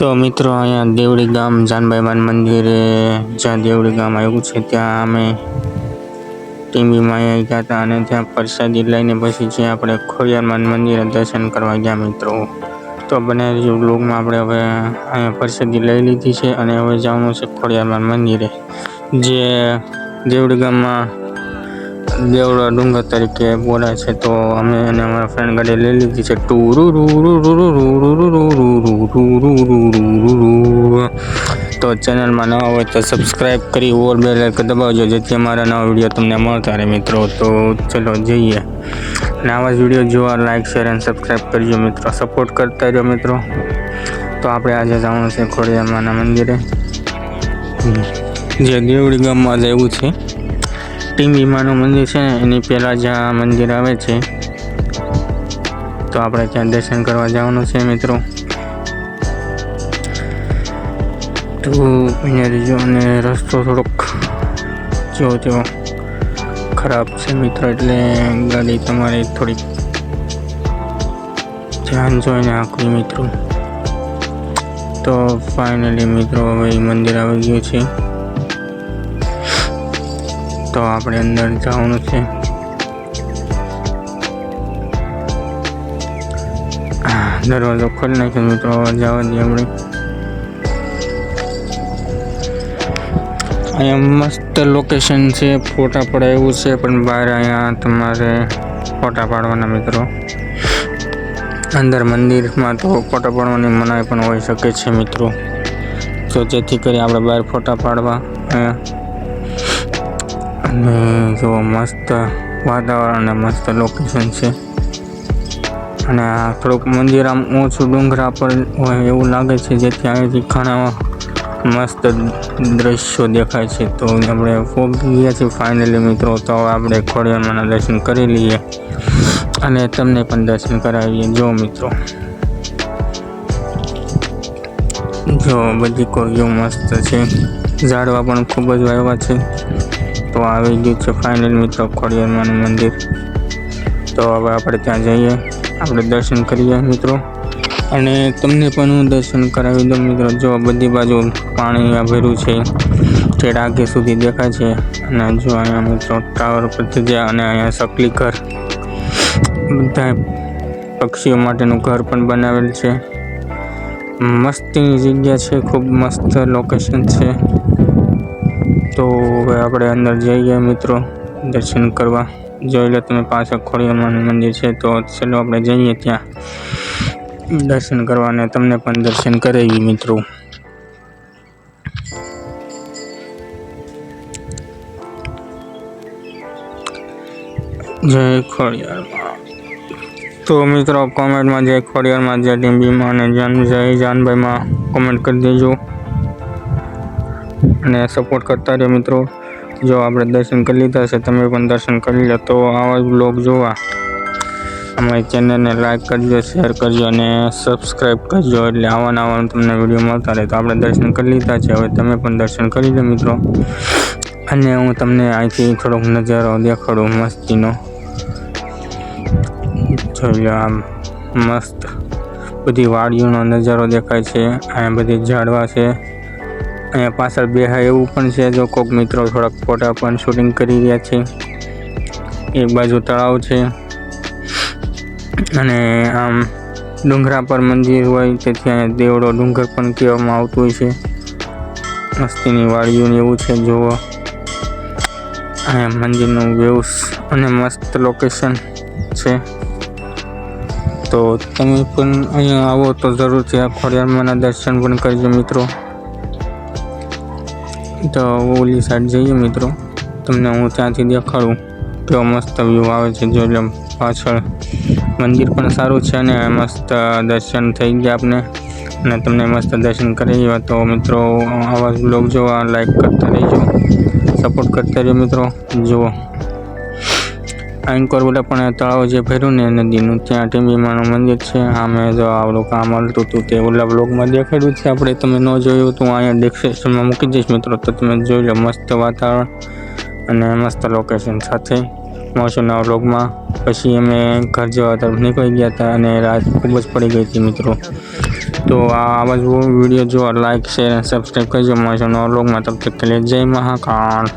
તો મિત્રો અહીંયા દેવડી ગામ જાનબાઈમાન મંદિરે જ્યાં દેવડી ગામ આવ્યું છે ત્યાં અમે ટીમીમાં અહીંયા ગયા હતા અને ત્યાં પ્રસાદી લઈને પછી જે આપણે ખોડિયારમાન મંદિરે દર્શન કરવા ગયા મિત્રો તો બને લોકમાં આપણે હવે અહીંયા પ્રસાદી લઈ લીધી છે અને હવે જવાનું છે ખોડિયારમાન મંદિરે જે દેવડી ગામમાં દેવડા ડુંગર તરીકે બોલાય છે તો અમે અને અમારા ફ્રેન્ડ ગાડી લઈ લીધી છે ટુ રૂ રૂ રૂ રૂ રૂ રૂ રૂ રૂ રૂ રૂ રૂ રૂ ચેનલમાં નવા હોય તો સબસ્ક્રાઈબ કરી, ઓર બે લાઈક દબાવજો, જેથી અમારા નવા વીડિયો તમને મળતા રહે મિત્રો. તો ચલો જઈએ. અને આવા જ વીડિયો જોવા લાઈક શેર અને સબસ્ક્રાઈબ કરજો મિત્રો. સપોર્ટ કરતા રહ્યો મિત્રો. તો આપણે આજે જવાનું છે ખોડિયામાના મંદિરે. જે દેવડી ગામમાં જ એવું છે. ટીમ્બી માનું મંદિર છે ને, એની પહેલાં જ્યાં મંદિર આવે છે. તો આપણે ત્યાં દર્શન કરવા જવાનું છે મિત્રો. તો અહીંયા રહીજો અને રસ્તો થોડોક જો જો ખરાબ છે મિત્રો, એટલે ગાડી તમારે થોડીક ધ્યાન જોઈને આંકવી મિત્રો. તો ફાઇનલી મિત્રો, હવે મંદિર આવી ગયું છે. તો આપણે અંદર જવાનું છે. દરવાજો ખોલી નાખ્યો મિત્રો જવા દઈએ આપણે. અહીંયા મસ્ત લોકેશન છે, ફોટા પડે એવું છે, પણ બહાર અહીંયા તમારે ફોટા પાડવાના મિત્રો. અંદર મંદિરમાં તો ફોટા પાડવાની મનાઈ પણ હોઈ શકે છે મિત્રો. તો જેથી કરી આપણે બહાર ફોટા પાડવા અને જો મસ્ત વાતાવરણ અને મસ્ત લોકેશન છે. અને આ થોડુંક મંદિર આમ ઓછું ડુંગરા પર હોય એવું લાગે છે, જેથી અહીંથી ઘણા મસ્ત દ્રશ્યો દેખાય છે. તો આપણે પહોંચી ગયા છીએ ફાઇનલી મિત્રો. તો આપણે ખોડિયારમાંના દર્શન કરી લઈએ અને તમને પણ દર્શન કરાવીએ. જો મિત્રો. જો બધી કોરીઓ મસ્ત છે. ઝાડવા પણ ખૂબ જ વાવ્યા છે. તો આવી ગયું છે ફાઇનલ મિત્રો ખોડિયારમાંનું મંદિર. તો હવે આપણે ત્યાં જઈએ. આપણે દર્શન કરીએ મિત્રો. અને તમને પણ હું દર્શન કરાવી દઉં મિત્રો, જો બધી બાજુ પાણી ભર્યું છે તે આગે સુધી દેખાય છે, અને જો અહીંયા મિત્રો ટાવર પરથી ગયા અને અહીંયા સકલી ઘર બધા પક્ષીઓ માટેનું ઘર પણ બનાવેલ છે. મસ્તીની જગ્યા છે, ખૂબ મસ્ત લોકેશન છે. તો હવે આપણે અંદર જઈએ મિત્રો, દર્શન કરવા. જોઈ લો તમે પાછળ ખોડિયારમાંનું મંદિર છે, તો ચલો આપણે જઈએ ત્યાં. દર્શન કરવા અને તમને પણ દર્શન કરાવી મિત્રો. જય ખોડિયારમાં. તો મિત્રો, કોમેન્ટમાં જય ખોડિયારમાં, જય ટીમ્બીમાં અને જાન જય જાનભાઈમાં કોમેન્ટ કરી દેજો. અને સપોર્ટ કરતા રહ્યો મિત્રો. જો આપણે દર્શન કરી લીધા છે, તમે પણ દર્શન કરી લો. તો આવા બ્લોગ જોવા. અમારી ચેનલને લાઈક કરજો, શેર કરજો અને સબસ્ક્રાઈબ કરજો એટલે આવા નવા તમને વીડિયો મળતા રહે. તો આપણે દર્શન કરી લીધા છે. હવે તમે પણ દર્શન કરી લો મિત્રો. અને હું તમને અહીંથી થોડોક નજારો દેખાડું મસ્તીનો. જોઈ લો આમ મસ્ત. બધી વાડીઓનો નજારો દેખાય છે. અહીંયા બધી ઝાડવા છે. અહીંયા પાછળ બેહાય એવું પણ છે જો કોઈક મિત્રો થોડાક ફોટા પણ શૂટિંગ કરી રહ્યા છે. એક બાજુ તળાવ છે. અને આમ ડુંગરા પર મંદિર હોય તેથી અહીંયા દેવડો ડુંગર પણ કહેવામાં આવતું હોય છે. મસ્તીની વાડીઓને એવું છે જોવો અહીંયા મંદિરનું વ્યૂસ અને મસ્ત લોકેશન છે. તો તમે પણ અહીંયા આવો તો જરૂરથી આ ખોડિયારમાંના દર્શન પણ કરજો મિત્રો. તો ઓલી સાઈડ જઈએ મિત્રો. તમને હું ત્યાંથી દેખાડું, કેવો મસ્ત વ્યૂ આવે છે, જોઈ લો પાછળ મંદિર પણ સારું છે અને મસ્ત દર્શન થઈ ગયા આપને. અને તમને મસ્ત દર્શન કરી તો મિત્રો આવા બ્લોગ જોવા લાઈક કરતા રહેજો. સપોર્ટ કરતા રહ્યો મિત્રો. જુઓ આંકોર બોલા પણ તળાવ જે ભર્યું ને નદીનું, ત્યાં ટીંબીમાનું મંદિર છે. આમે જો આવડું કામ હાલતું હતું તે ઓલા બ્લોગમાં દેખાડ્યું છે. આપણે તમે ન જોયું તો અહીંયા ડિસ્ક્રિપ્શનમાં મૂકી દઈશ મિત્રો. તો તમે જોઈ લો મસ્ત વાતાવરણ અને મસ્ત લોકેશન સાથે. મોસમના વ્લોગમાં પછી અમે ઘર જવા તરફ નીકળી ગયા હતા અને રાત ખૂબ જ પડી ગઈ હતી મિત્રો. તો આ આવા જ વીડિયો જોવા લાઈક, શેર અને સબસ્ક્રાઈબ કરજો. મળશે નવા લોગમાં તબ તક કે જય મહાકાળ